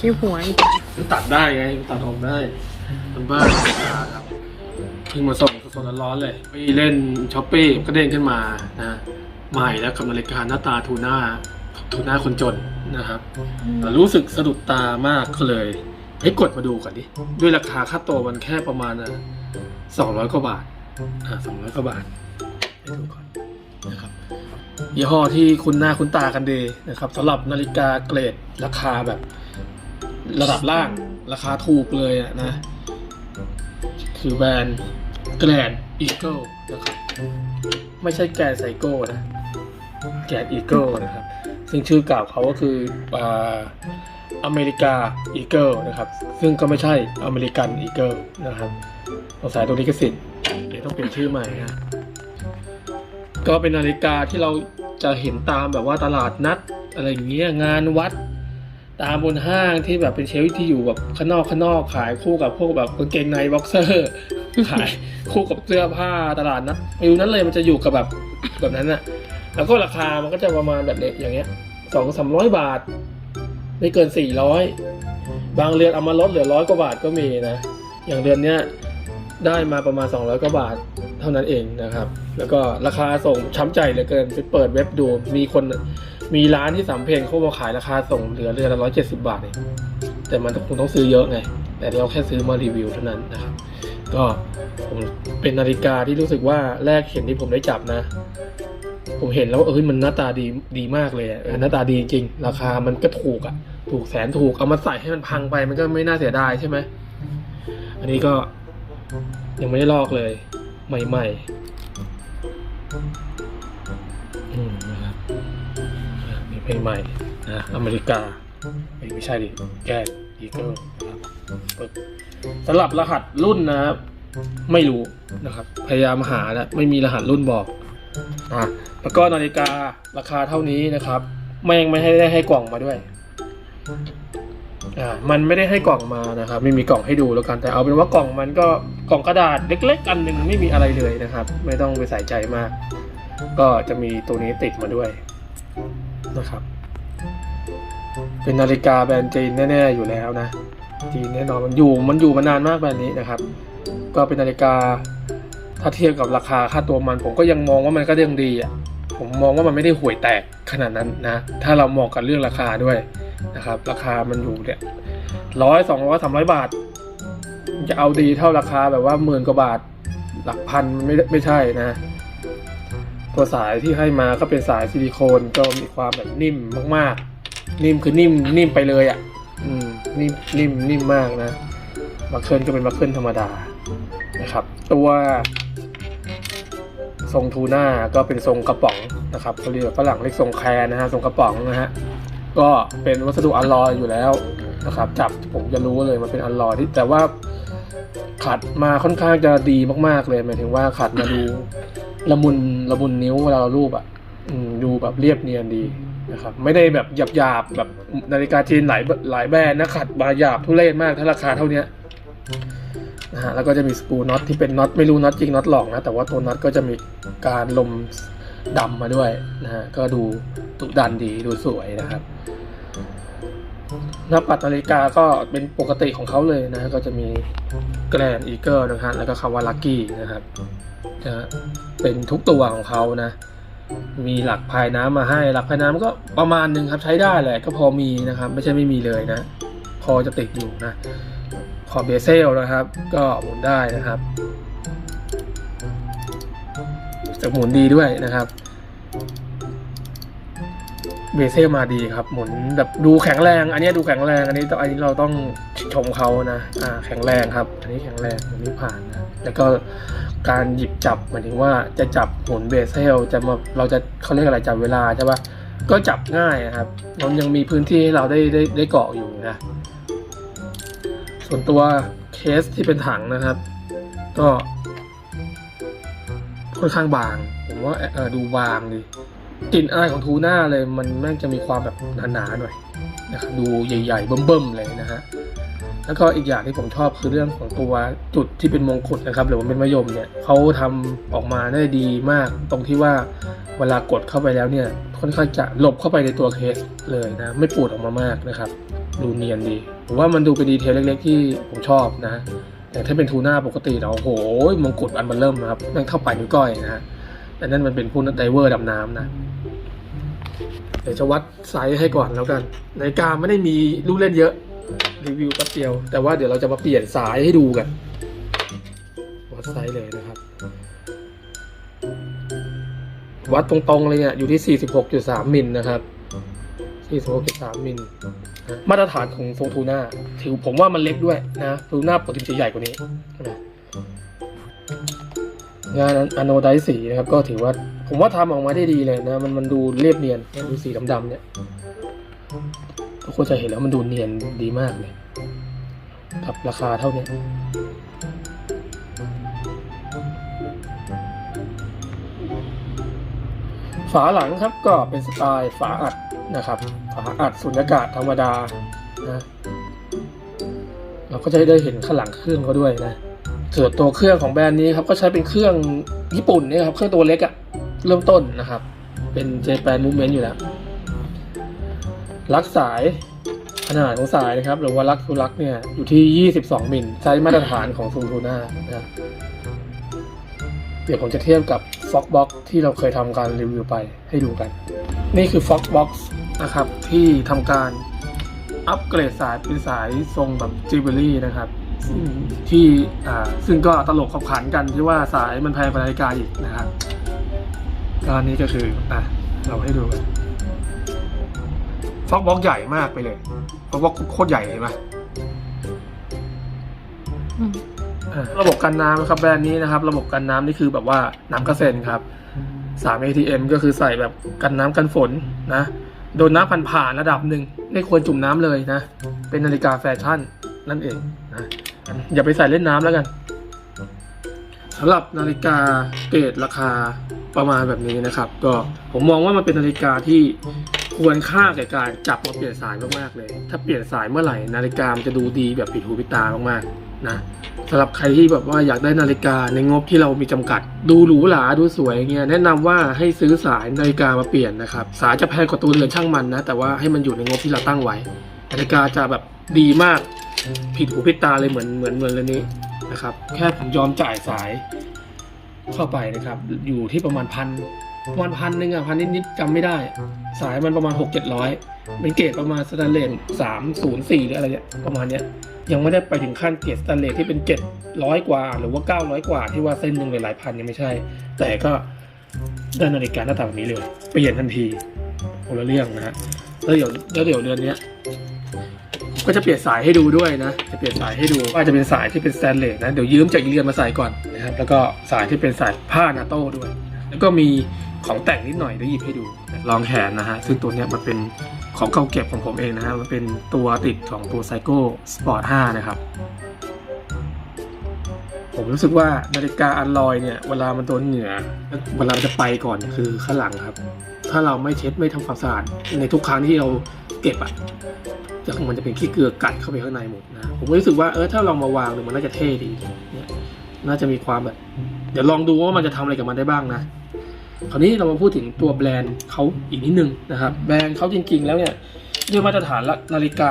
ครับแค่คิ้หัวอีกมันตัดได้ไงมันตัดออกได้มันบ้านครับเพิ่งมาส่งสดๆร้อนๆเลยไปเล่นช้อปปี้ก็เด้งขึ้นมานะใหม่แล้วกับนาฬิกาหน้าตาทูน่าทูน่าคนจนนะครับรู้สึกสะดุดตามากก็เลยเฮ้ยกดมาดูก่อนดิด้วยราคาค่าตัวมันแค่ประมาณสองร้อยกว่าบาทอ่าสองร้อยกว่าบาทไปดูก่อนนะครับยี่ห้อที่คุณหน้าคุณตากันดีนะครับสำหรับนาฬิกาเกรดราคาแบบ ระดับล่างราคาถูกเลยอะนะ คือแบรนด์แกรนอีเกิลนะครับ ไม่ใช่แกรนไซโก้นะแกรนอีเกิลนะครับ ซึ่งชื่อเก่าเขาก็คืออ่าอเมริกาอีเกิลนะครับ ซึ่งก็ไม่ใช่อเมริกันอีเกิลนะครับสงสัยตัวนี้ก็สิทธิ์เดี๋ยวต้องเปลี่ยนชื่อใหม่นะก็เป็นนาฬิกาที่เราจะเห็นตามแบบว่าตลาดนัดอะไรอย่างเงี้ยงานวัด ตามบนห้างที่แบบเป็นเชลฟ์ที่อยู่แบบข้างนอกข้างนอกขายคู่กับพวกแบบกางเกงในบ็อกเซอร์ขายคู่กับเสื้อผ้าตลาดนัดฟิวนั้นเลยมันจะอยู่กับแบบแบบนั้นอะแล้วก็ราคามันก็จะประมาณแบบเนี้อย่างเงี้ยสองสามร้อยบาท ไม่เกินสี่ร้อยบางเรือนเอามาลดเหลือร้อยกว่าบาทก็มีนะ อย่างเดือนเนี้ยได้มาประมาณ 200กว่าบาทเท่านั้นเองนะครับ แล้วก็ราคาส่งช้ำใจเหลือเกินไปเปิดเว็บดูมีคน มีร้านที่สำเพ็งเขามาขายราคาส่งเหลือเรือละร้อยเจ็ดสิบาทเองแต่มันคงต้องซื้อเยอะไง แต่เราแค่ซื้อมารีวิวเท่านั้นนะครับ ก็ผมเป็นนาฬิกาที่รู้สึกว่าแรกเห็นที่ผมได้จับนะ ผมเห็นแล้วว่าเอ้ยมันหน้าตาดีดีมากเลยเออหน้าตาดีจริง ราคามันก็ถูกอะ ถูกแสนถูกเอามาใส่ให้มันพังไปมันก็ไม่น่าเสียดายใช่ไหมอันนี้ก็ยังไม่ได้ลอกเลย ใหม่ๆ ลงใหม่นะอเมริกาไม่ใช่ดิแกอีเกิลนะครับสำหรับรหัสรุ่นนะครับ ไม่รู้นะครับ พยายามหาแล้วไม่มีรหัสรุ่นบอกอะแล้วก็นาฬิการาคาเท่านี้นะครับแม่งไม่ให้ได้ให้กล่องมาด้วยอ่ามันไม่ได้ให้กล่องมานะครับ ไม่มีกล่องให้ดูแล้วกันแต่เอาเป็นว่ากล่องมันก็กล่องกระดาษเล็ก ๆ อันหนึ่งไม่มีอะไรเลยนะครับ ไม่ต้องไปใส่ใจมาก ก็จะมีตัวนี้ติดมาด้วย นะครับ เป็นนาฬิกาแบรนด์จีนแน่ๆอยู่แล้วนะจีนแน่นอนมันอยู่มันอยู่มานานมากแบรนด์นี้นะครับ ก็เป็นนาฬิกาถ้าเทียบกับราคาค่าตัวมัน ผมก็ยังมองว่ามันก็ยังดีอะผมมองว่ามันไม่ได้ห่วยแตกขนาดนั้นนะ ถ้าเรามองกันเรื่องราคาด้วยนะครับ ราคามันอยู่เนี่ยร้อยสองร้อยสามร้อยบาท จะเอาดีเท่าราคาแบบว่าหมื่นกว่าบาท หลักพันไม่ไม่ใช่นะ ตัวสายที่ให้มาก็เป็นสายซิลิโคนก็มีความแบบนิ่มมากๆ นิ่มคือนิ่มนิ่มไปเลยอะ่ะ อืมนิ่มนิ่มนิ่มมากนะบัคเคิลก็เป็นบัคเคิลธรรมดานะครับ ตัว ทรงทูน่าก็เป็นทรงกระป๋องนะครับเขาเรียกฝรั่งเรียกทรงแคร์นะฮะทรงกระป๋องนะฮะก็เป็นวัสดุอลลอยอยู่แล้วนะครับ จับผมจะรู้เลยมันเป็นอลลอยที่แต่ว่าขัดมาค่อนข้างจะดีมากๆเลยหมายถึงว่าขัดมาดู ละมุนละมุนนิ้วเวลาเรารูปอะดูแบบเรียบเนียนดีนะครับไม่ได้แบบหยาบหยาบแบบนาฬิกาจีนหลายหลายแบรนด์นะขัดมาหยาบทุเรศมากถ้าราคาเท่านี้นะฮะแล้วก็จะมีสกรูน็อตที่เป็นน็อตไม่รู้น็อตจริงน็อตหลอกนะแต่ว่าตัวน็อตก็จะมีการลมดำมาด้วยนะฮะก็ดูดุดันดีดูสวยนะครับ หน้าปัดนาฬิกาก็เป็นปกติของเขาเลยนะ ก็จะมีแกรนอีเกิลนะฮะแล้วก็คาวาลักกี้นะครับนะฮะเป็นทุกตัวของเขานะ มีหลักภายน้ำมาให้ หลักภายน้ำก็ประมาณหนึ่งครับใช้ได้แหละก็พอมีนะครับ ไม่ใช่ไม่มีเลยนะ พอจะติดอยู่นะ ขอเบเซลนะครับ ก็หมุนได้นะครับจะหมุนดีด้วยนะครับ เบเซลมาดีครับ หมุนแบบดูแข็งแรง อันนี้ดูแข็งแรง อันนี้ต้องอันนี้เราต้องชมเขานะ อ่า แข็งแรงครับ อันนี้แข็งแรงอันนี้ผ่านนะ แล้วก็การหยิบจับหมายถึงว่าจะจับหมุนเบเซลจะมาเราจะเขาเรียกอะไรจับเวลาใช่ปะก็จับง่ายนะครับ มันยังมีพื้นที่ให้เราได้ได้ได้เกาะอยู่นะ ส่วนตัวเคสที่เป็นถังนะครับ ก็ค่อนข้างบาง ผมว่าเออดูบางดี กลิ่นอายของทูน่าเลยมันแม่งจะมีความแบบหนาๆหน่อยนะครับดูใหญ่ๆเบิ่มๆเลยนะฮะแล้วก็อีกอย่างที่ผมชอบคือเรื่องของตัวจุดที่เป็นมงกุฎนะครับ หรือว่าเป็นมะยมเนี่ยเขาทำออกมาได้ดีมาก ตรงที่ว่าเวลากดเข้าไปแล้วเนี่ยค่อนข้างจะหลบเข้าไปในตัวเคสเลยนะไม่ปูดออกมามากนะครับ ดูเนียนดีผมว่ามันดูเป็นดีเทลเล็กๆ ที่ผมชอบนะแต่ถ้าเป็นทูน่าปกติเราโอ้โหมงกุฎอันมันเริ่มนะครับนั่งเข้าไปนิ้วก้อยนะฮะ แต่นั่นมันเป็นพวกไดเวอร์ดำน้ำนะ เดี๋ยวจะวัดไซส์ให้ก่อนแล้วกันนาฬิกาไม่ได้มีลูกเล่นเยอะ รีวิวแป๊บเดียว แต่ว่าเดี๋ยวเราจะมาเปลี่ยนสายให้ดูกัน วัดไซส์เลยนะครับ วัดตรงๆเลยเนี่ยอยู่ที่ 46.3 มิลนะครับ46.3มิลนะมาตรฐานของทรงทูน่า ถือผมว่ามันเล็กด้วยนะ ทูน่าปกติจะใหญ่กว่านี้นะ งานอโนไดสีนะครับก็ถือว่าผมว่าทำออกมาได้ดีเลยนะ มันมันดูเรียบเนียนดูสีดำๆเนี่ยทุกคนจะเห็นแล้วมันดูเนียนดีมากเลยกับราคาเท่านี้ฝาหลังครับก็เป็นสไตล์ฝาอัดนะครับ ฝาอัดสุญญากาศธรรมดานะเราก็จะได้เห็นข้างหลังเครื่องเขาด้วยนะ ส่วนตัวเครื่องของแบรนด์นี้ครับก็ใช้เป็นเครื่องญี่ปุ่นเนี่ยครับเครื่องตัวเล็กอะเริ่มต้นนะครับ เป็น Japan Movement อยู่แล้วลักสายขนาดของสายนะครับ หรือว่าลักทูลักเนี่ยอยู่ที่ 22 มิลไซส์มาตรฐานของซูมทูน่านะเดี๋ยวผมจะเทียบกับ Foxbox ที่เราเคยทำการรีวิวไปให้ดูกัน นี่คือ Foxbox นะครับ ที่ทำการอัปเกรดสายเป็นสายทรงแบบจิวเวลรี่นะครับ ที่อ่าซึ่งก็ตลกขบขันกันที่ว่าสายมันแพงกว่านาฬิกาอีกนะครับก็อันนี้ก็คืออะเราให้ดูกันฟ็อกบ็อกใหญ่มากไปเลยฟ็อกบ็อกโคตรใหญ่เลยไหมอืมอะระบบกันน้ำนะครับแบรนด์นี้นะครับ ระบบกันน้ำนี่คือแบบว่าน้ำกระเซ็นครับ3 ATM ก็คือใส่แบบกันน้ำกันฝนนะโดนน้ำผ่านผ่านๆระดับหนึ่งไม่ควรจุ่มน้ำเลยนะ เป็นนาฬิกาแฟชั่นนั่นเองนะ อย่าไปใส่เล่นน้ำแล้วกันสำหรับนาฬิกาเกรดราคาประมาณแบบนี้นะครับ ก็ผมมองว่ามันเป็นนาฬิกาที่ควรค่าแก่การจับมาเปลี่ยนสายมากๆเลย ถ้าเปลี่ยนสายเมื่อไหร่ นาฬิกามันจะดูดีแบบปิดหูปิดตามากๆนะสำหรับใครที่แบบว่าอยากได้นาฬิกาในงบที่เรามีจำกัด ดูหรูหราดูสวยเงี้ยแนะนำว่าให้ซื้อสายนาฬิกามาเปลี่ยนนะครับสายจะแพงกว่าตัวเรือนช่างมันนะแต่ว่าให้มันอยู่ในงบที่เราตั้งไว้ นาฬิกาจะแบบดีมาก ผิดหูผิดตาเลยเหมือนเหมือนเหมือนเรนนี้นะครับ แค่ผมยอมจ่ายสายเข้าไปนะครับ อยู่ที่ประมาณพันประมาณพันหนึ่งอะพันนิดๆจำไม่ได้ สายมันประมาณหกเจ็ดร้อยเป็นเกรดประมาณสแตนเลสสามศูนย์สี่หรืออะไรเนี่ยประมาณเนี้ยยังไม่ได้ไปถึงขั้นเกรดสแตนเลสที่เป็นเจ็ดร้อยกว่า หรือว่าเก้าร้อยกว่าที่ว่าเส้นหนึ่งหลายพันยังไม่ใช่ แต่ก็ได้นาฬิกาหน้าตาแบบนี้เลยเปลี่ยนทันทีคนละเรื่องนะฮะแล้วเดี๋ยวแล้วเดี๋ยวเดือนเนี้ย ก็จะเปลี่ยนสายให้ดูด้วยนะ จะเปลี่ยนสายให้ดูว่าจะเป็นสายที่เป็นสแตนเลสนะ เดี๋ยวยืมจากอีเลียนมาใส่ก่อนนะครับ แล้วก็สายที่เป็นสายผ้านาโต้ด้วย แล้วก็มีของแต่งนิดหน่อยเดี๋ยวหยิบให้ดูรองแขนนะฮะ ซึ่งตัวเนี้ยมันเป็นของเก่าเก็บของผมเองนะฮะ มันเป็นตัวติดของตัวไซโก้สปอร์ต5นะครับ ผมรู้สึกว่านาฬิกาอันลอยเนี่ย เวลามันโดนเหงื่อ เวลาจะไปก่อนคือข้างหลังครับ ถ้าเราไม่เช็ดไม่ทำความสะอาดในทุกครั้งที่เราเก็บอะ จะมันจะเป็นขี้เกลือกัดเข้าไปข้างในหมดนะผมก็รู้สึกว่าเออถ้าลองมาวางดูมันน่าจะเท่ดีเนี่ยน่าจะมีความแบบ เดี๋ยวลองดูว่ามันจะทำอะไรกับมันได้บ้างนะคราวนี้เรามาพูดถึงตัวแบรนด์เขาอีกนิดนึงนะครับแบรนด์เขาจริง ๆ แล้วเนี่ยด้วยมาตรฐานละนาฬิกา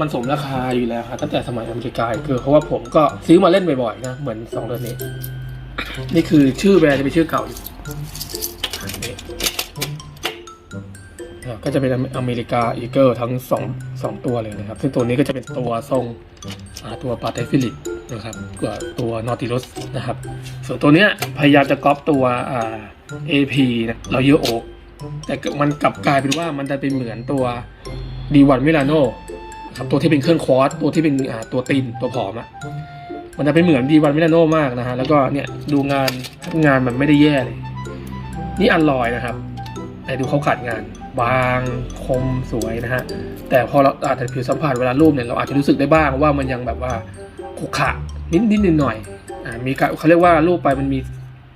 มันสมราคาอยู่แล้วครับตั้งแต่สมัยอเมริกาคือเพราะว่าผมก็ซื้อมาเล่นบ่อยๆนะเหมือนสองเดือนนี้ นี่คือชื่อแบรนด์จะเป็นชื่อเก่าอยู่ ก็จะเป็นอเมริกาอีเกิลทั้งสองสองตัวเลยนะครับ ซึ่งตัวนี้ก็จะเป็นตัวทรงตัวปาเตฟิลิปนะครับกับตัวนอติลุสนะครับ ส่วนตัวเนี้ยพยายามจะก๊อปตัวเอ่า AP นะเราเยอะโอกแต่มันกลับกลายเป็นว่ามันจะเป็นเหมือนตัว D1 มิลานโนครับตัวที่เป็นเครื่องควอตตัวที่เป็นตัวตีนตัวผอมอะมันจะเป็นเหมือน D1 มิลานโนมากนะฮะแล้วก็เนี่ยดูงานงานมันไม่ได้แย่เลย นี่อันลอยนะครับแต่ดูเขาขัดงาน บางคมสวยนะฮะ แต่พอเราอาจจะผิวสัมผัสเวลารูปเนี่ยเราอาจจะรู้สึกได้บ้างว่ามันยังแบบว่าขุขะนิดนิดหน่อยหน่อยๆอ่ามีการเขาเรียกว่ารูปไปมันมี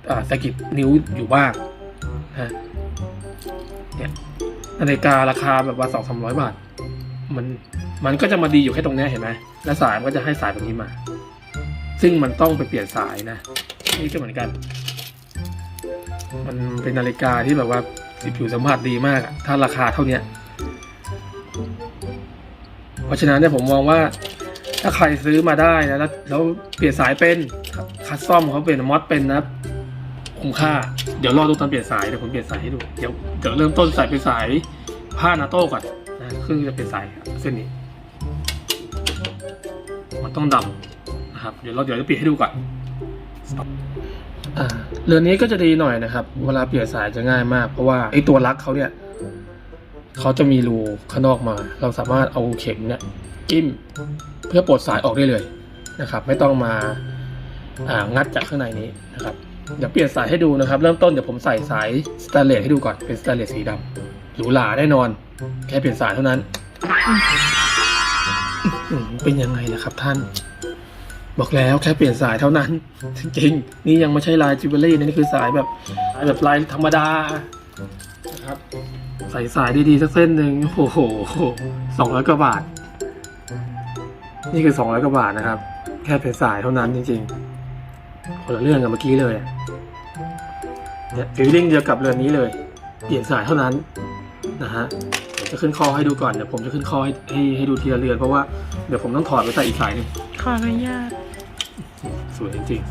อ่าสะกิดนิ้วอยู่บ้างนะเนี่ยนาฬิการาคาแบบว่าสองสามร้อยบาท มันมันก็จะมาดีอยู่แค่ตรงนี้เห็นไหมแล้วสายมันก็จะให้สายแบบนี้มา ซึ่งมันต้องไปเปลี่ยนสายนะ นี่ก็เหมือนกัน มันเป็นนาฬิกาที่แบบว่า ผิวสัมผัสดีมาก ถ้าราคาเท่าเนี้ยเพราะฉะนั้นเนี่ยผมมองว่า ถ้าใครซื้อมาได้นะแล้วแล้วเปลี่ยนสายเป็นคัสซอมเขาเป็นมอสเป็นนะคุ้มค่า เดี๋ยวรอดูตอนเปลี่ยนสายเดี๋ยวผมเปลี่ยนสายให้ดูเดี๋ยวเดี๋ยวเริ่มต้นใส่เป็นสายผ้านาโต้ก่อนนะครึ่งจะเป็นสายเส้นนี้ มันต้องดำนะครับ เดี๋ยวเราเดี๋ยวจะเปลี่ยนให้ดูก่อน เรือนนี้ก็จะดีหน่อยนะครับ เวลาเปลี่ยนสายจะง่ายมาก เพราะว่าไอ้ตัวลักเขาเนี่ยเขาจะมีรูข้างนอกมา เราสามารถเอาเข็มเนี่ยจิ้มเพื่อปลดสายออกได้เลยนะครับ ไม่ต้องมาอ่างัดจากข้างในนี้นะครับเดี๋ยวเปลี่ยนสายให้ดูนะครับ เริ่มต้นเดี๋ยวผมใส่สายสแตนเลสให้ดูก่อนเป็นสแตนเลสสีดำหรูหราแน่นอน แค่เปลี่ยนสายเท่านั้น เป็นยังไงล่ะครับท่าน บอกแล้วแค่เปลี่ยนสายเท่านั้น จริงๆนี่ยังไม่ใช่ลายจิวเวลรี่นะนี่คือสายแบบสายแบบลายธรรมดานะครับใส่สายดีๆสักเส้นหนึ่งโอ้โหสองร้อยกว่าบาท นี่คือสองร้อยกว่าบาทนะครับ แค่เป็นสายเท่านั้นจริงๆคนละเรื่องกับเมื่อกี้เลยเนี่ยฟิลลิ่งเดียวกับเรือนนี้เลย เปลี่ยนสายเท่านั้นนะฮะเดี๋ยว จะขึ้นคอให้ดูก่อนเดี๋ยวผมจะขึ้นคอให้ให้ให้ดูทีละเรือนเพราะว่าเดี๋ยวผมต้องถอดไปใส่อีกสายหนึ่งขออนุญาตสวยจริง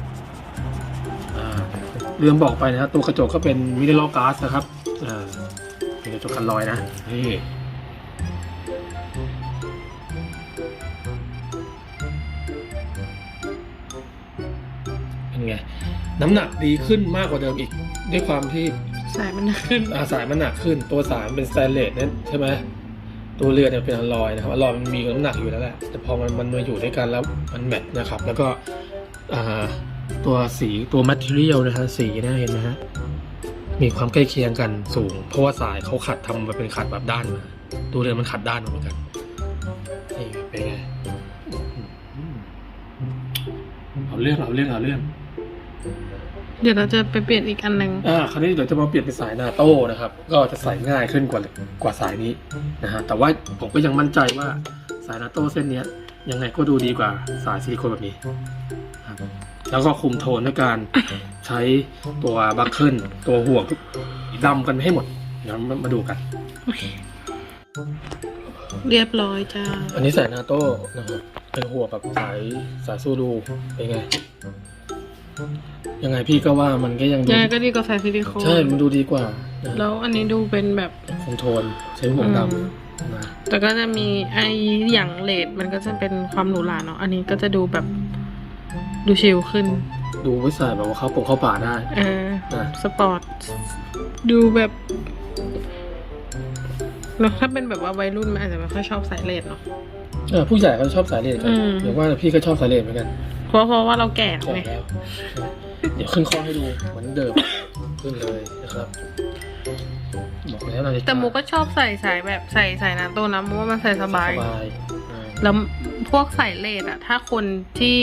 ๆอ่าลืมบอกไปนะครับตัวกระจกก็เป็นมิเนอรัลก๊าซนะครับอ่าเป็นกระจกกันรอยนะนี่เป็นไงน้ำหนักดีขึ้นมากกว่าเดิมอีก ด้วยความที่ สายมันขึ้นอาสายมันหนักขึ้น ตัวสายมันเป็นสแตนเลสเนี่ยใช่ไหมตัวเรือเนี่ยเป็นอลลอยนะครับอลลอยมันมีน้ำหนักอยู่แล้วแหละแต่พอมันมันมาอยู่ด้วยกันแล้วมันแมทนะครับ แล้วก็อ่าตัวสีตัวแมทเทียลนะฮะสีเนะเห็นไหมฮะมีความใกล้เคียงกันสูง เพราะว่าสายเขาขัดทำมาเป็นขัดแบบด้านมาตัวเรือมันขัดด้านมาเหมือนกันนี่เป็นไงอืมเอาเรื่องเอาเรื่องเอาเรื่อง เดี๋ยวเราจะไปเปลี่ยนอีกอันหนึ่งอ่าคราวนี้เดี๋ยวจะมาเปลี่ยนเป็นสายนาโต้นะครับ ก็จะใส่ง่ายขึ้นกว่ากว่าสายนี้นะฮะแต่ว่าผมก็ยังมั่นใจว่าสายนาโต้เส้นเนี้ยยังไงก็ดูดีกว่าสายซิลิโคนแบบนี้ครับแล้วก็คุมโทนด้วยการใช้ตัวบัคเกิลตัวห่วงดำกันให้หมดเดี๋ยวมามาดูกันโอเคเรียบร้อยจ้า อันนี้สายนาโต้นะครับเป็นห่วงแบบสายสายซูรูเป็นไง ยังไงพี่ก็ว่ามันก็ยังดูยังไงก็ดีกว่าสายซิลิโคนใช่ มันดูดีกว่านะแล้วอันนี้ดูเป็นแบบคุมโทนใช้ห่วงดอืมำนะแต่ก็จะมีไออย่างเลดมันก็จะเป็นความหรูหราเนาะอันนี้ก็จะดูแบบดูชิลขึ้น ดูไว้ใส่แบบว่าเขาปงเข้าป่าได้ เออนะสปอร์ตดูแบบเนอะถ้าเป็นแบบว่าวัยรุ่นมันอาจจะไม่ค่อยชอบสายเลดเนาะเออผู้ใหญ่ก็ชอบสายเลนกันอืม เดี๋ยวว่าพี่ก็ชอบสายเลนเหมือนกัน เพราะเพราะว่าเราแก่แก่ไง แล้วเดี๋ยวขึ้นข้อให้ดูเหมือนเดิมขึ้นเลยนะครับบอกแล้วนาฬิกาแต่มูก็ชอบใส่สายแบบใส่สายนาโต้นะมูว่ามันใส่สบายสบายอ่าแล้วพวกสายเลดอะถ้าคนที่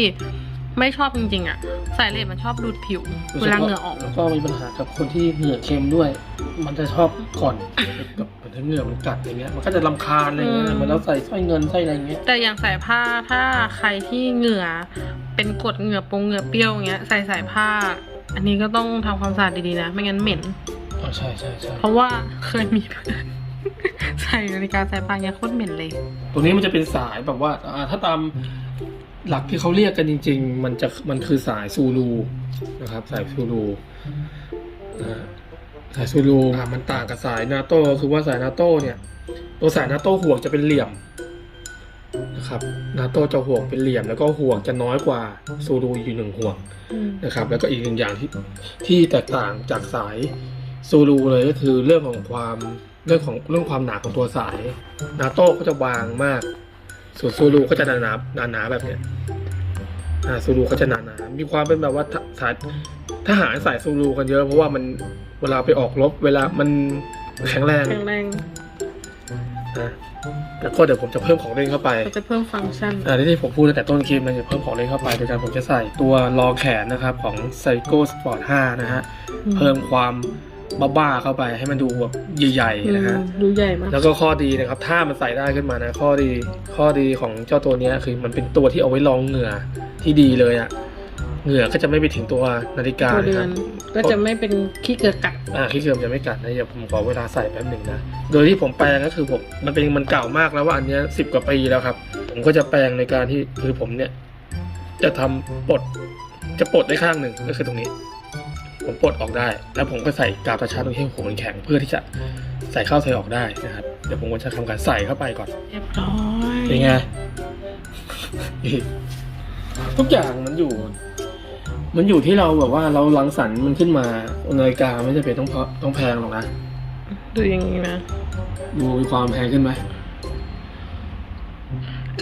ไม่ชอบจริงๆอะสายเลดมันชอบดูดผิวเวลาเหงื่อออก แล้วก็มีปัญหากับคนที่เหงื่อเค็มด้วย มันจะชอบก่อนกับ เหมือนถ้าเหงื่อมันกัดอย่างเงี้ยมันก็จะรำคาญอะไรเงี้ยอืมมันแล้วใส่สร้อยเงินสร้อยอะไรเงี้ยแต่อย่างสายผ้าถ้าใครที่เหงื่อเป็นกรดเหงื่อปงเหงื่อเปรี้ยวอย่างเงี้ยใส่สายผ้า อันนี้ก็ต้องทำความสะอาดดีๆนะ ไม่งั้นเหม็น อ๋อใช่ใช่ใช่เพราะว่าเคยมีเพื่อนใส่นาฬิกาสายผ้าเงี้ยโคตรเหม็นเลย ตัวนี้มันจะเป็นสายแบบว่าอ่าถ้าตามหลักที่เขาเรียกกันจริง ๆ มันจะมันคือสายซูรูนะครับ สายซูรูนะฮะ สายซูรูอ่ามันต่างกับสายนาโต้คือว่าสายนาโต้เนี่ยตัวสายนาโต้ห่วงจะเป็นเหลี่ยมนะครับนาโต้จะห่วงเป็นเหลี่ยม แล้วก็ห่วงจะน้อยกว่าซูรูอยู่หนึ่งห่วงนะครับ แล้วก็อีกหนึ่งอย่างที่ที่แตกต่างจากสายซูรูเลยก็คือเรื่องของความเรื่องของเรื่องความหนาของตัวสายนาโต้ก็จะบางมาก ส่วนซูรูก็จะหนาหนาหนาหนาๆแบบเนี้ยอ่าซูรูก็จะหนาหนาๆมีความเป็นแบบว่าทสาย ทหารสายซูรูกันเยอะเพราะว่ามันเวลาไปออกรบเวลามันแข็งแรงแข็งแรงนะแล้วก็เดี๋ยวผมจะเพิ่มของเล่นเข้าไปก็จะเพิ่มฟังก์ชันอ่าที่ผมพูดตั้งแต่ต้นคลิปมันจะเพิ่มของเล่นเข้าไปโดยการผมจะใส่ตัวรองแขนนะครับของ Psycho Sport 5 นะฮะ เพิ่มความบ้าๆเข้าไปให้มันดูแบบใหญ่ๆนะฮะดูใหญ่มากแล้วก็ข้อดีนะครับ ถ้ามันใส่ได้ขึ้นมานะ ข้อดีข้อดีของเจ้าตัวเนี้ยคือมันเป็นตัวที่เอาไว้รองเหงื่อที่ดีเลยอะ เหงื่อก็จะไม่ไปถึงตัวนาฬิกาตัวนะเดืคอรันบ ก็จะไม่เป็นขี้เกือกกัดอ่าที่เดิมจะไม่กัดนะเดี๋ยวผมขอเวลาใส่แป๊บหนึ่งนะ โดยที่ผมแปลงก็คือผมมันเป็นมันเก่ามากแล้วว่าอันเนี้สิบกว่าปีแล้วครับ ผมก็จะแปลงในการที่คือผมเนี่ย จะทำปลดจะปลดได้ข้างหนึ่งก็คือตรงนี้ ผมปลดออกได้ แล้วผมก็ใส่กาวตาชาร์จตรงที่หัวมันแข็งเพื่อที่จะใส่เข้าใส่ออกได้นะครับเดี๋ยวผมก็จะทำการใส่เข้าไปก่อนเรียบร้อยเป็นไง ทุกอย่างมันอยู่ มันอยู่ที่เราแบบว่าเราลังสรรค์มันขึ้นมานาฬิกาไม่จำเป็นต้องเพราะต้องแพงหรอกนะดูอย่างนี้นะ ดูมีความแพงขึ้นไหม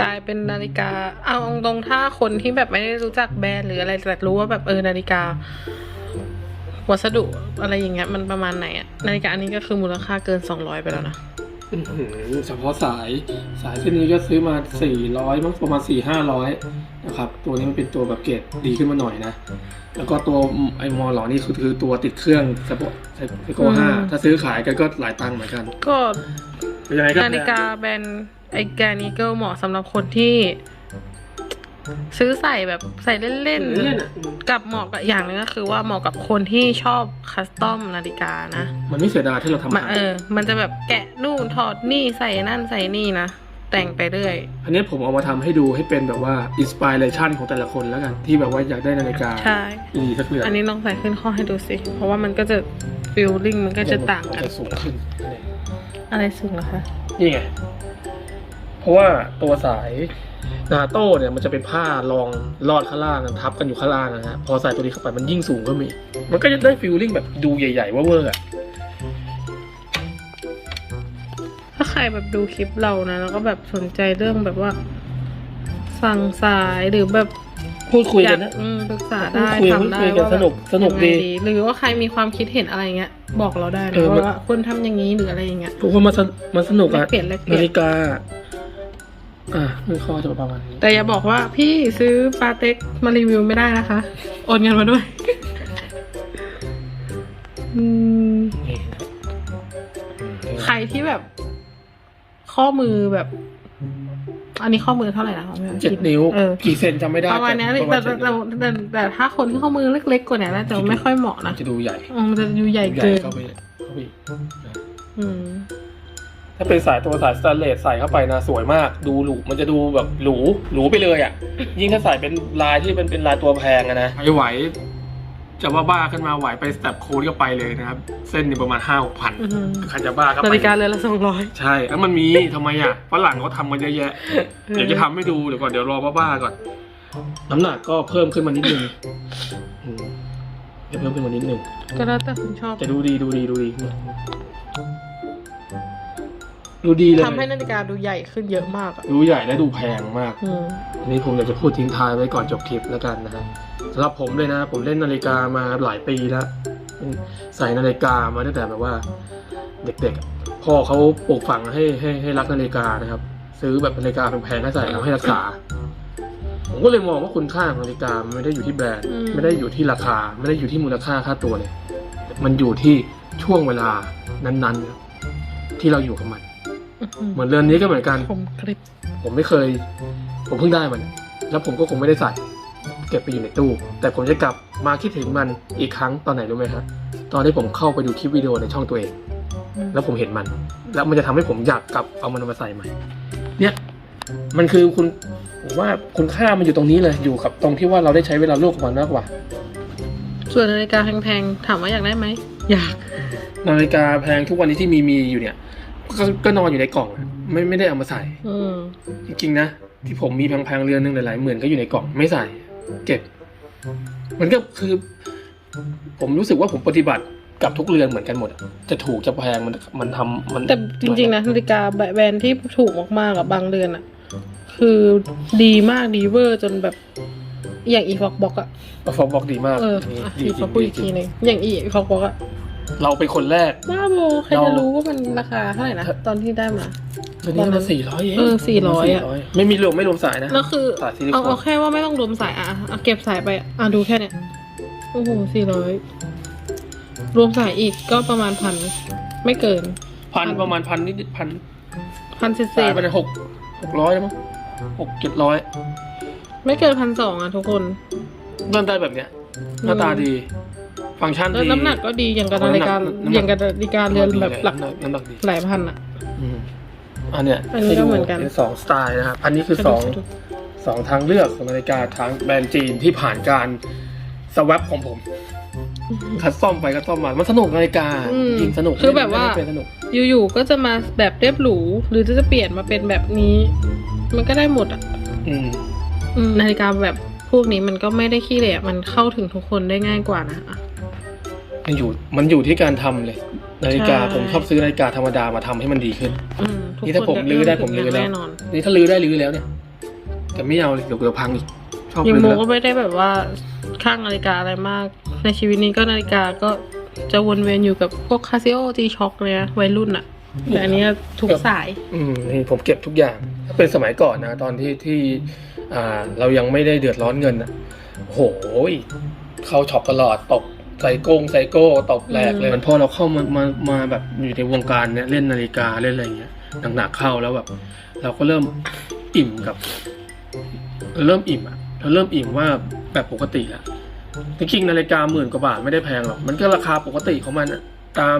กลายเป็นนาฬิกา เอาตรงๆถ้าคนที่แบบไม่ได้รู้จักแบรนด์หรืออะไรแต่รู้ว่าแบบเออนาฬิกา วัสดุอะไรอย่างเงี้ยมันประมาณไหนอะนาฬิกาอันนี้ก็คือมูลค่าเกินสองร้อยไปแล้วนะ อื้อหือเฉพาะสายสายเส้นนี้ก็ซื้อมาสี่ร้อยมั้งประมาณสี่ห้าร้อยนะครับตัวนี้มันเป็นตัวแบบเกรดดีขึ้นมาหน่อยนะ แล้วก็ตัวไอมอลหลอนี่คือคือตัวติดเครื่องสปอร์ตโกห้าอืมถ้าซื้อขายกันก็หลายตังค์เหมือนกัน ก็ยังไงก็นาฬิกาแบรนด์ไอแกรนี้ก็เหมาะสำหรับคนที่ ซื้อใส่แบบใส่เล่นเล่นๆอะๆกับเหมาะกับอย่างหนึงก็คือว่าเหมาะกับคนที่ชอบคัสตอมนาฬิกานะมันไม่เสียดายที่เราทำมันเออ มันจะแบบแกะนู่นถอดนี่ใส่นั่นใส่นี่นะ แต่งไปเรื่อย อันนี้ผมเอามาทำให้ดูให้เป็นแบบว่าอินสปิเรชันของแต่ละคนแล้วกัน ที่แบบว่าอยากได้นาฬิกาใช่ ดีสักเรือนอันนี้ลองใส่ขึ้นข้อให้ดูสิ เพราะว่ามันก็จะฟิลลิ่งมันก็จะต่างกัน จะสูงขึ้น อะไรสูงเหรอคะ นี่ไง เพราะว่าตัวสาย นาโต้เนี่ยมันจะเป็นผ้ารองลอดข้างล่างทับกันอยู่ข้างล่างนะฮะพอใส่ตัวนี้เข้าไปมันยิ่งสูงก็มีมันก็จะได้ฟิลลิ่งแบบดูใหญ่ๆเว่าเวอร์อะถ้าใครแบบดูคลิปเรานะแล้วก็แบบสนใจเรื่องแบบว่า สั่งสายหรือแบบพูดคุยอกัยานกนะอืมปรึกษาได้คุยทำได้คุยกันว่าแบบสนุกสนุกดียังไงหรือว่าใครมีความคิดเห็นอะไรเงี้ย บอกเราได้เอนะอมันว่าควรทำอย่างนี้หรืออะไรอย่างเงี้ยทุกคนมาสนมาสนุกแลอะกเปลี่ยนแลกเปลี่นายนฬิกา อะมันข้อจะประมาณนี้แต่อย่าบอกว่าพี่ซื้อปาเต็กมารีวิวไม่ได้นะคะ โอนเงินมาด้วย อืม นี่อืมใครที่แบบ ข้อมือแบบ อันนี้ข้อมือเท่าไหร่นะของพี่เจ็ดนิ้ว เออกี่เซนจำไม่ได้ประมาณเนี้ยประแต่มาณแต่เจ็ดแต่นิ้วแต่แต่ถ้าคนที่ข้อมือเล็กๆกว่านี้น่าจะไม่ค่อยเหมาะนะจะดูใหญ่อืมมันจะอยู่ใหญ่ใหญ่เกินเข้าไปเข้าไปอีกนะอืม ถ้าเป็นสายตัวสายสแตนเลสใส่เข้าไปนะสวยมาก ดูหรูมันจะดูแบบหรูหรูไปเลยอะ ยิ่งถ้าใส่เป็นลายที่เป็นเป็นลายตัวแพงอะนะไม่ไหวจะว่าบ้าขึ้นมาไหวไปสแตปโค้ดก็ไปเลยนะครับ เส้นนี่ประมาณห้าหกพันอือหือใครจะบ้าก็ไป นาฬิกาเรือนละสองร้อย ใช่แล้วมันมีทำไมอะฝรั่งเขาทำกันเยอะแยะ เดี๋ยวจะทำให้ดูเดี๋ยวก่อนเดี๋ยวรอบ้าๆก่อน น้ำหนักก็เพิ่มขึ้นมานิดนึงอืมเดี๋ยวเพิ่มขึ้นมานิดนึงก็แล้วแต่คุณชอบแต่ดูดีดูดีดูดี ดูดีเลยทำให้นาฬิกาดูใหญ่ขึ้นเยอะมากอะดูใหญ่และดูแพงมากอืมอันนี้ผมอยากจะพูดทิ้งท้ายไว้ก่อนจบคลิปแล้วกันนะฮะสำหรับผมเลยนะ ผมเล่นนาฬิกามาหลายปีแล้วใส่นาฬิกามาตั้งแต่แบบว่า เด็กๆอะพ่อเขาปลูกฝังให้ให้ให้รักนาฬิกานะครับ ซื้อแบบนาฬิกาแพงๆให้ใส่แล้วให้รักษา ผมก็เลยมองว่าคุณค่าของนาฬิกามันไม่ได้อยู่ที่แบรนด์ไม่ได้อยู่ที่ราคา ไม่ได้อยู่ที่มูลค่าค่าตัวเลยมันอยู่ที่ช่วงเวลานั้นๆครับที่เราอยู่กับมัน เหมือนเรือนนี้ก็เหมือนกัน ผมคลิป ผมไม่เคย ผมเพิ่งได้มัน แล้วผมก็คงไม่ได้ใส่ เก็บไปอยู่ในตู้ แต่ผมจะกลับมาคิดถึงมันอีกครั้งตอนไหนรู้ไหมครับตอนที่ผมเข้าไปดูคลิปวิดีโอในช่องตัวเอง แล้วผมเห็นมัน แล้วมันจะทำให้ผมอยากกลับเอามันมาใส่ใหม่ เนี่ย มันคือคุณผมว่าคุณค่ามันอยู่ตรงนี้เลยอยู่กับตรงที่ว่าเราได้ใช้เวลาร่วมกับมันมากกว่า ส่วนนาฬิกาแพงๆถามว่าอยากได้ไหมอยาก นาฬิกาแพงทุกวันนี้ที่มีมีอยู่เนี่ย ก็ก็นอนอยู่ในกล่องอะไม่ไม่ได้เอามาใส่ อืมจริงๆนะที่ผมมีแพงๆเรือนหนึงหลายๆหมื่นก็อยู่ในกล่องไม่ใส่ เก็บ มันก็คือ ผมรู้สึกว่าผมปฏิบัติกับทุกเรือนเหมือนกันหมดอะจะถูกจะแพงมันมันทำมัน แต่จริง ๆ นะนาฬิกาแบรนด์ที่ถูกมากๆกับบางเรือนอะคือดีมากดีเวอร์จนแบบ อย่างอีฟอกบ็อกอะฟอกบอกดีมากเออนี่อะดีอีจฟริอกงพูดดีอีกจริทีงหนึงอย่างอีฟอกบ็อกอะ เราเป็นคนแรก บ้าโบใครเราจะรู้ว่ามันราคาเท่าไหร่นะ ตอนที่ได้มาตัวนี้มันสี่ร้อยเองเออ400อะ400ไม่มีรวมไม่รวมสายนะแล้วคือสายซิลิโคนเอาเอาแค่ว่าไม่ต้องรวมสายอะอะเก็บสายไปอะดูแค่เนี้ยโอ้โหสี่ร้อยรวมสายอีกก็ประมาณพันไม่เกิน พันประมาณพันนิดๆพันพันเศษสายไปเลยหกหกร้อยมั้งหกเจ็ดร้อยๆไม่เกินพันสองอะทุกคนเริ่มได้แบบเนี้ยหน้าตาดี ฟังก์ชันแล้วดี น้ำหนักก็ดีอย่างกับนาฬิกาน้ำหนักอย่างกับนาฬิกาเรือนแบบหลักน้ำนัน้ำหนักดีหลายพันอะ อืมอันเนี้ยอันนี้ก็เหมือนกันป็สองสไตล์นะครับ อันนี้คือสอง สองทางเลือกของนาฬิกาทางแบรนด์จีนที่ผ่านการสวับของผม คัดซ่อมไปคัดซ่อมมา มันสนุกนาฬิกาอืมจริงสนุกคือแบบว่าไม่ได้เป็นสนุกอยู่ๆก็จะมาแบบเรียบหรูหรือจะเปลี่ยนมาเป็นแบบนี้ มันก็ได้หมดอะอืม อืมนาฬิกาแบบพวกนี้มันก็ไม่ได้ขี้เหร่อะมันเข้าถึงทุกคนได้ง่ายกว่านะอะ มันอยู่มันอยู่ที่การทำเลยนาฬิกาใช่ ผมชอบซื้อนาฬิกาธรรมดามาทำให้มันดีขึ้น อืมทุกนี่ถ้าคนผมจะลื้อได้เมผมลื้อถึงแล้ว แน่นอนนี่ถ้าลื้อได้ลื้อแล้วเนี่ยแต่ไม่เอาเลยเดี๋ยวเดี๋ยวพังอีกชอบยังลื้อโมแล้ว ก็ไม่ได้แบบว่าข้างนาฬิกาอะไรมาก ในชีวิตนี้ก็นาฬิกาก็จะวนเวียนอยู่กับพวกคาซิโอจีช็อคเลยนะวัยรุ่นอะแต่อันนี้ทุกสาย อืมนี่ผมเก็บทุกอย่าง ถ้าเป็นสมัยก่อนนะ ตอนที่ที่ อ่า เรายังไม่ได้เดือดร้อนเงินอะโอ้โหเข้าช็อปตลอดตบ ใส่โกงใส่โก้ตบแหลกเลยอืมมันพอเราเข้ามามามาแบบอยู่ในวงการเนี่ยเล่นนาฬิกาเล่นอะไรอย่างเงี้ยหนักๆเข้าแล้วแบบเราก็เริ่มอิ่มกับเราเริ่มอิ่มอะเราเริ่มอิ่มว่าแบบปกติละจริงๆนาฬิกาหมื่นกว่าบาทไม่ได้แพงหรอกมันก็ราคาปกติของมันอะตาม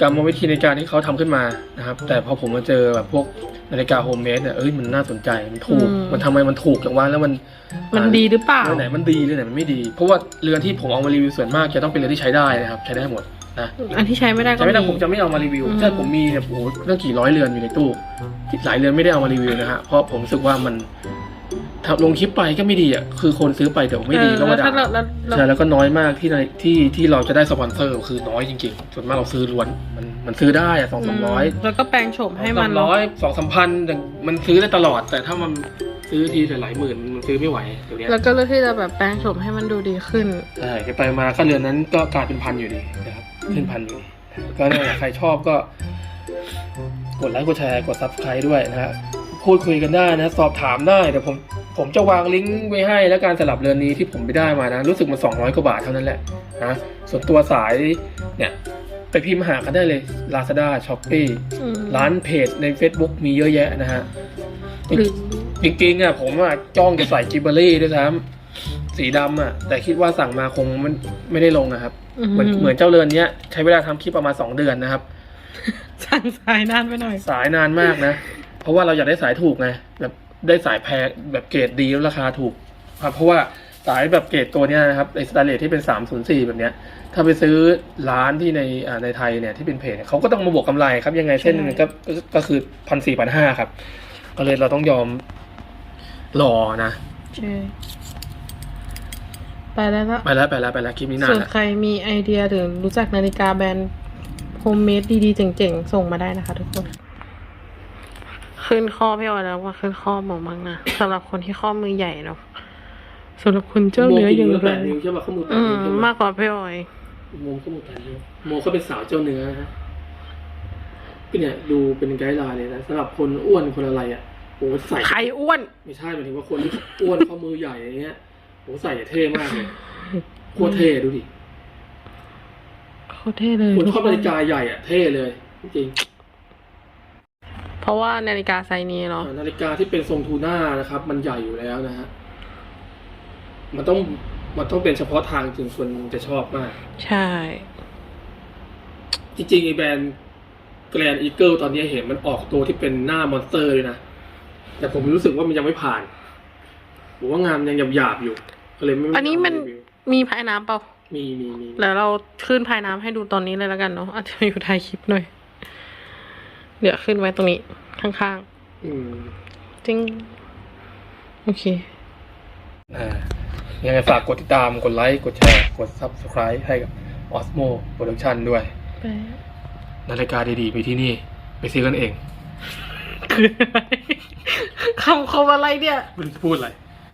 กรรมวิธีในการที่เขาทำขึ้นมานะครับ แต่พอผมมาเจอแบบพวกนาฬิกาโฮมเมดเนี่ยเอ้ยมันน่าสนใจมันถูกอืมมันทำไมมันถูกอย่างว่าแล้วมันมันดีหรือเปล่าเรือนไหนมันดีเรือนไหนมันไม่ดี เพราะว่าเรือนที่ผมเอามารีวิวส่วนมากจะต้องเป็นเรือนที่ใช้ได้นะครับ ใช้ได้หมดนะอันที่ใช้ไม่ได้ก็ใช้ไม่ได้มีผมจะไม่เอามารีวิวอืมถ้าผมมีเนี่ยโอ้โหเรื่องกี่ร้อยเรือนอยู่ในตู้หลายเรือนไม่ได้เอามารีวิวนะฮะเพราะผมรู้สึกว่ามัน ทำลงคลิปไปก็ไม่ดีอะคือคนซื้อไปเดี๋ยวไม่ดีเออก็แล้มาวด่าถ้าเราแล้วแล้วใช่แล้วก็น้อยมากที่ในที่ที่เราจะได้สปอนเซอร์คือน้อยจริงๆ ส่วนมากเราซื้อล้วนมันมันซื้อได้อะสองสามร้อยแล้วก็แปลงโฉมให้มันร้อยสองสามพันอย่างมันซื้อได้ตลอด แต่ถ้ามันซื้อทีหลายๆหมื่นมันซื้อไม่ไหวเดี๋ยวนี้แล้วก็เลือกที่จะแบบแปลงโฉมให้มันดูดีขึ้นใช่ไปมาก็เรือนนั้นก็กลายเป็นพันอยู่ดีนะครับขึ้นพันอยู่ดีก็เนี่ยใครชอบก็ กดไลค์กดแชร์กดซับสไครต์ด้วยนะฮะพูดคุยกันได้นะ สอบถามได้เดี๋ยวผม ผมจะวางลิงก์ไว้ให้แล้วการสลับเรือนนี้ที่ผมไปได้มานะ รู้สึกมัน200กว่าบาทเท่านั้นแหละนะส่วนตัวสายเนี่ยไปพิมพ์หากันได้เลย Lazada Shopee อืมร้านเพจใน Facebook มีเยอะแยะนะฮะหรือจริงๆอะผมอะจ้องจะใส่กิบเบอรี่ด้วยซ้ำสีดำอะ แต่คิดว่าสั่งมาคงมันไม่ได้ลงนะครับ เหมือนเหมือนเจ้าเรือนเนี้ยใช้เวลาทำคลิปประมาณ2เดือนนะครับ สั่งสายนานไปหน่อย สายนานมากนะ เพราะว่าเราอยากได้สายถูกไงแบบ ได้สายแพงแบบเกรดดีแล้วราคาถูกครับเพราะว่าสายแบบเกรดตัวเนี้ยนะครับไอสแตนเลสที่เป็น 304 แบบเนี้ยถ้าไปซื้อร้านที่ในอ่าในไทยเนี่ยที่เป็นเพจเนี่ยเขาก็ต้องมาบวกกำไรครับ ยังไงเส้นหนึงก็ก็ก็คือพันสี่พันห้าครับ ก็เลยเราต้องยอมรอนะใช่ไปแล้วละไปแล้วไปแล้วไปแล้วคลิปนี้นานส่วนแล้วใครมีไอเดียหรือรู้จักนาฬิกาแบรนด์โฮมเมดดีๆ เจ๋งๆ ส่งมาได้นะคะทุกคน ขึ้นข้อพี่ออยแล้วว่าขึ้นข้อหมอมั้งนะสำหรับคนที่ข้อมือใหญ่เนาะสำหรับคนเจ้าเนื้ออย่างโมเราแปดนิ้วใช่ป่ะข้อมือแปอืดมนิ้วใช่ไหมมากกว่าพี่ออยโมข้อมือแปดนิ้วโมเขาเป็นสาวเจ้าเนื้อนะฮะก็เนี่ยดูเป็นไกด์ไลน์เลยนะสำหรับคนอ้วนคนอะไรอะโอ้ใส่ใครอ้วนไม่ใช่หมายถึงว่าคนที่อ้วนข้อมือใหญ่อย่างเงี้ยโอ้ใส่เท่มากเลยโคตรเท่ดูดิเขาเท่เลยคนทุกชอบนาฬิกาใหญ่อะเท่เลยจริง เพราะว่านาฬิกาไซส์นี้ๆเนาะนาฬิกาที่เป็นทรงทูน่านะครับ มันใหญ่อยู่แล้วนะฮะมันต้องมันต้องเป็นเฉพาะทางถึงคนจะชอบมาก ใช่ จริงๆไอแบรนด์แกรนอีเกิลตอนนี้เห็นมันออกตัวที่เป็นหน้ามอนสเตอร์เลยนะ แต่ผมรู้สึกว่ามันยังไม่ผ่านผมว่างานมันยังหยาบๆอยู่ก็เลยไม่อันนี้มันไรีวิวมีภายน้ำเปล่า มีมีมีแล้วเราขึ้นภายน้ำให้ดูตอนนี้เลยแล้วกันเนาะอาจจะอยู่ท้ายคลิปหน่อย เดี๋ยวขึ้นไว้ตรงนี้ ข้างอืมๆจริงโอเค อ่ายังไงฝากกดติดตามกดไลค์กดแชร์กด Subscribe ให้กับ Osmo Production ด้วย ไป นาฬิกาดีๆ มีที่นี่ ไปซื้อกันเอง คืออะไรคำคมอะไรเนี่ย ไม่รู้จะพูดอะไร